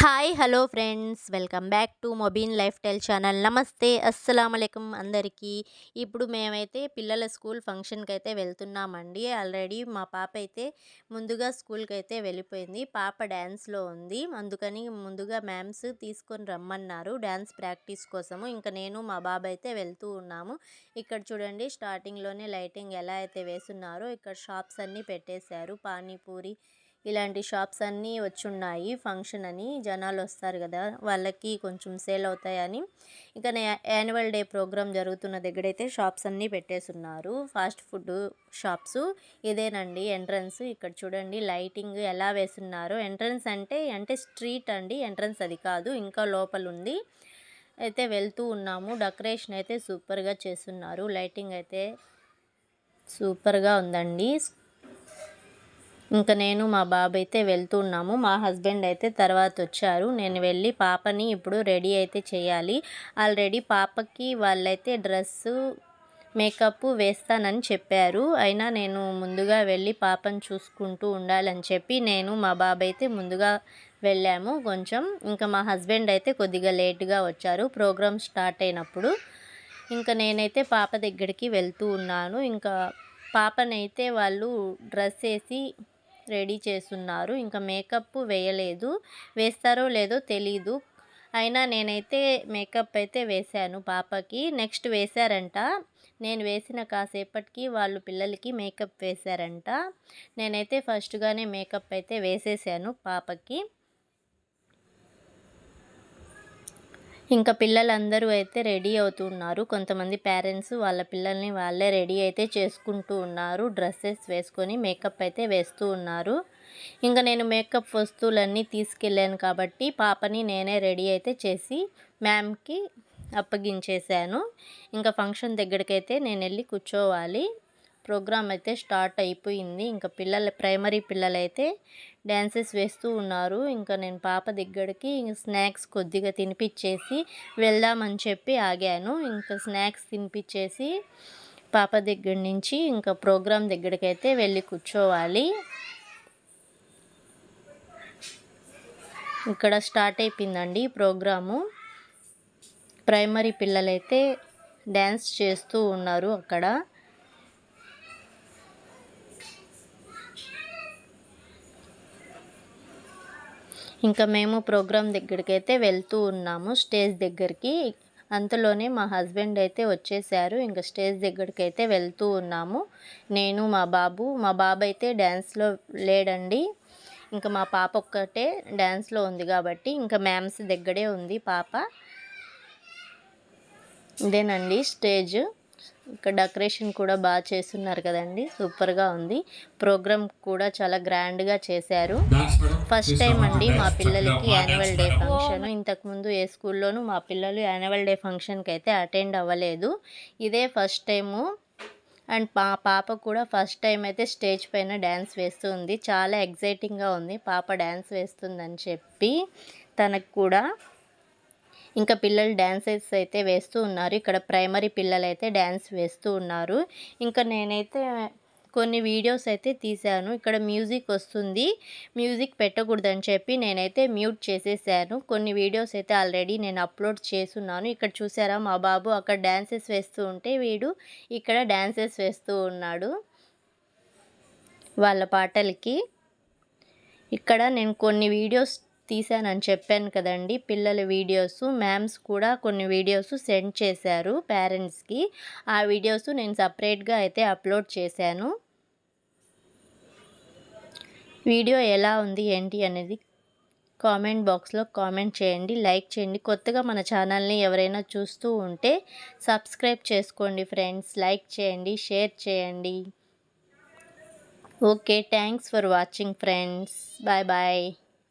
Hi hello friends. Welcome back to Mobeen life style channel. నమస్తే అస్సలం అందరికీ. ఇప్పుడు మేమైతే పిల్లల స్కూల్ ఫంక్షన్కి అయితే వెళ్తున్నామండి. ఆల్రెడీ మా పాప అయితే ముందుగా స్కూల్కి అయితే వెళ్ళిపోయింది. పాప డ్యాన్స్లో ఉంది. అందుకని ముందుగా మ్యామ్స్ తీసుకొని రమ్మన్నారు. డ్యాన్స్ ప్రాక్టీస్ కోసము. ఇంకా నేను మా బాబు అయితే వెళ్తూ ఉన్నాము. ఇక్కడ చూడండి స్టార్టింగ్లోనే లైటింగ్ ఎలా అయితే వేస్తున్నారో ఇక్కడ షాప్స్ అన్నీ పెట్టేశారు. పానీపూరి ఇలాంటి షాప్స్ అన్నీ వచ్చున్నాయి. ఫంక్షన్ అని జనాలు వస్తారు కదా వాళ్ళకి కొంచెం సేల్ అవుతాయని. ఇంకా యాన్యువల్ డే ప్రోగ్రామ్ జరుగుతున్న దగ్గరైతే షాప్స్ అన్నీ పెట్టేస్తున్నారు ఫాస్ట్ ఫుడ్ షాప్స్ ఇదేనండి ఎంట్రన్స్. ఇక్కడ చూడండి లైటింగ్ ఎలా వేస్తున్నారు ఎంట్రన్స్ అంటే అంటే స్ట్రీట్ అండి ఎంట్రన్స్ అది కాదు ఇంకా లోపల ఉంది అయితే వెళ్తూ ఉన్నాము. డెకరేషన్ అయితే సూపర్గా చేస్తున్నారు. లైటింగ్ అయితే సూపర్గా ఉందండి. ఇంకా నేను మా బాబు అయితే వెళ్తున్నాము మా హస్బెండ్ అయితే తర్వాత వచ్చారు నేను వెళ్ళి పాపని ఇప్పుడు రెడీ అయితే చేయాలి. ఆల్రెడీ పాపకి వాళ్ళైతే డ్రెస్సు మేకప్ వేస్తానని చెప్పారు. అయినా నేను ముందుగా వెళ్ళి పాపను చూసుకుంటూ ఉండాలని చెప్పి నేను మా బాబు అయితే ముందుగా వెళ్ళాము కొంచెం. ఇంకా మా హస్బెండ్ అయితే కొద్దిగా లేట్గా వచ్చారు. ప్రోగ్రామ్ స్టార్ట్ అయినప్పుడు ఇంకా నేనైతే పాప దగ్గరికి వెళ్తూ ఉన్నాను. ఇంకా పాపనైతే వాళ్ళు డ్రెస్ వేసి రెడీ చేస్తున్నారు. ఇంకా మేకప్ వేయలేదు. వేస్తారో లేదో తెలీదు. అయినా నేనైతే మేకప్ అయితే వేశాను పాపకి. నెక్స్ట్ వేశారంట. నేను వేసిన కాసేపటికి వాళ్ళు పిల్లలకి మేకప్ వేశారంట. నేనైతే ఫస్ట్గానే మేకప్ అయితే వేసేసాను పాపకి. ఇంకా పిల్లలందరూ అయితే రెడీ అవుతున్నారు. కొంతమంది పేరెంట్స్ వాళ్ళ పిల్లల్ని వాళ్ళే రెడీ అయితే చేసుకుంటూ ఉన్నారు. డ్రెస్సెస్ వేసుకొని మేకప్ అయితే వేస్తూ ఉన్నారు. ఇంకా నేను మేకప్ వస్తువులన్నీ తీసుకెళ్ళాను కాబట్టి పాపని నేనే రెడీ అయితే చేసి మ్యామ్కి అప్పగించేశాను. ఇంకా ఫంక్షన్ దగ్గరికైతే నేను వెళ్ళి కూర్చోవాలి. ప్రోగ్రామ్ అయితే స్టార్ట్ అయిపోయింది. ఇంకా పిల్లల ప్రైమరీ పిల్లలైతే డ్యాన్సెస్ వేస్తూ ఉన్నారు. ఇంకా నేను పాప దగ్గరికి స్నాక్స్ కొద్దిగా తినిపించేసి వెళ్దామని చెప్పి ఆగాను. ఇంకా స్నాక్స్ తినిపించేసి పాప దగ్గర నుంచి ఇంకా ప్రోగ్రాం దగ్గరికి అయితే వెళ్ళి కూర్చోవాలి. ఇక్కడ స్టార్ట్ అయిపోయిందండి ప్రోగ్రాము. ప్రైమరీ పిల్లలైతే డ్యాన్స్ చేస్తూ ఉన్నారు అక్కడ. ఇంకా మేము ప్రోగ్రామ్ దగ్గరికి అయితే వెళ్తూ ఉన్నాము. స్టేజ్ దగ్గరికి. అంతలోనే మా హస్బెండ్ అయితే వచ్చేసారు. ఇంకా స్టేజ్ దగ్గరికి అయితే వెళ్తూ ఉన్నాము. నేను మా బాబు మా బాబు అయితే డ్యాన్స్లో లేడండి. ఇంకా మా పాప ఒక్కటే డ్యాన్స్లో ఉంది కాబట్టి ఇంకా మ్యామ్స్ దగ్గరే ఉంది పాప. ఇదేనండి స్టేజ్. ఇక్కడ డెకరేషన్ కూడా బాగా చేస్తున్నారు కదండి. సూపర్గా ఉంది. ప్రోగ్రామ్ కూడా చాలా గ్రాండ్గా చేశారు. ఫస్ట్ టైం అండి మా పిల్లలకి యాన్యువల్ డే ఫంక్షన్ ఇంతకుముందు ఏ స్కూల్లోనూ మా పిల్లలు యాన్యువల్ డే ఫంక్షన్కి అయితే అటెండ్ అవ్వలేదు. ఇదే ఫస్ట్ టైము అండ్ మా పాప కూడా ఫస్ట్ టైం అయితే స్టేజ్ పైన డ్యాన్స్ వేస్తుంది చాలా ఎగ్జైటింగ్గా ఉంది. పాప డ్యాన్స్ వేస్తుందని చెప్పి తనకు కూడా ఇంకా పిల్లలు డ్యాన్సెస్ అయితే వేస్తూ ఉన్నారు. ఇక్కడ ప్రైమరీ పిల్లలు అయితే డ్యాన్స్ వేస్తూ ఉన్నారు. ఇంకా నేనైతే కొన్ని వీడియోస్ అయితే తీశాను. ఇక్కడ మ్యూజిక్ వస్తుంది. మ్యూజిక్ పెట్టకూడదని చెప్పి నేనైతే మ్యూట్ చేసేసాను. కొన్ని వీడియోస్ అయితే ఆల్రెడీ నేను అప్లోడ్ చేస్తున్నాను. ఇక్కడ చూసారా మా బాబు అక్కడ డ్యాన్సెస్ వేస్తూ ఉంటే వీడు ఇక్కడ డ్యాన్సెస్ వేస్తూ ఉన్నాడు వాళ్ళ పాటలకి. ఇక్కడ నేను కొన్ని వీడియోస్ తీశానని చెప్పాను కదండి. పిల్లల వీడియోస్ మ్యామ్స్ కూడా కొన్ని వీడియోస్ సెండ్ చేశారు పేరెంట్స్కి. ఆ వీడియోస్ నేను సపరేట్గా అయితే అప్లోడ్ చేశాను. వీడియో ఎలా ఉంది ఏంటి అనేది కామెంట్ బాక్స్లో కామెంట్ చేయండి లైక్ చేయండి. కొత్తగా మన ఛానల్ని ఎవరైనా చూస్తూ ఉంటే సబ్స్క్రైబ్ చేసుకోండి ఫ్రెండ్స్ లైక్ చేయండి షేర్ చేయండి. Okay thanks for watching friends. Bye bye.